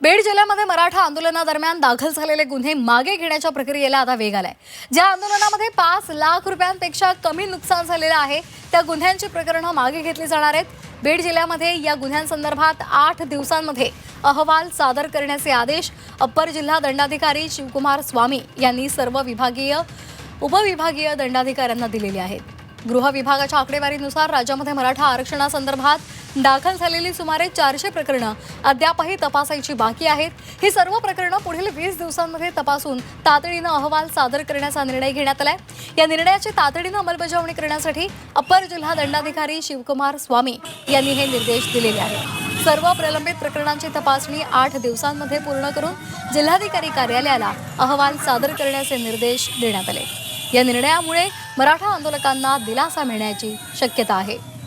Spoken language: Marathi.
बीड जिल्ह्यामध्ये मराठा आंदोलनादरम्यान दाखल झालेले गुन्हे मागे घेण्याच्या प्रक्रियेला आता वेग आलाय. ज्या आंदोलनामध्ये पाच लाख रुपयांपेक्षा कमी नुकसान झालेलं आहे त्या गुन्ह्यांची प्रकरणं मागे घेतली जाणार आहेत. बीड जिल्ह्यामध्ये या गुन्ह्यांसंदर्भात आठ दिवसांमध्ये अहवाल सादर करण्याचे आदेश अप्पर जिल्हा दंडाधिकारी शिवकुमार स्वामी यांनी सर्व विभागीय उपविभागीय दंडाधिकाऱ्यांना दिलेली आहेत. गृह विभागाच्या आकडेवारीनुसार राज्यामध्ये मराठा आरक्षणासंदर्भात दाखल झालेली सुमारे चारशे प्रकरणं अद्यापही तपासायची बाकी आहेत. ही सर्व प्रकरणं पुढील वीस दिवसांमध्ये तपासून तातडीनं अहवाल सादर करण्याचा निर्णय घेण्यात आलाय. या निर्णयाची तातडीनं अंमलबजावणी करण्यासाठी अप्पर जिल्हा दंडाधिकारी शिवकुमार स्वामी यांनी हे निर्देश दिलेले आहेत. सर्व प्रलंबित प्रकरणांची तपासणी आठ दिवसांमध्ये पूर्ण करून जिल्हाधिकारी कार्यालयाला अहवाल सादर करण्याचे निर्देश देण्यात आले. या निर्णयामुळे मराठा आंदोलकांना दिलासा मिळण्याची शक्यता आहे.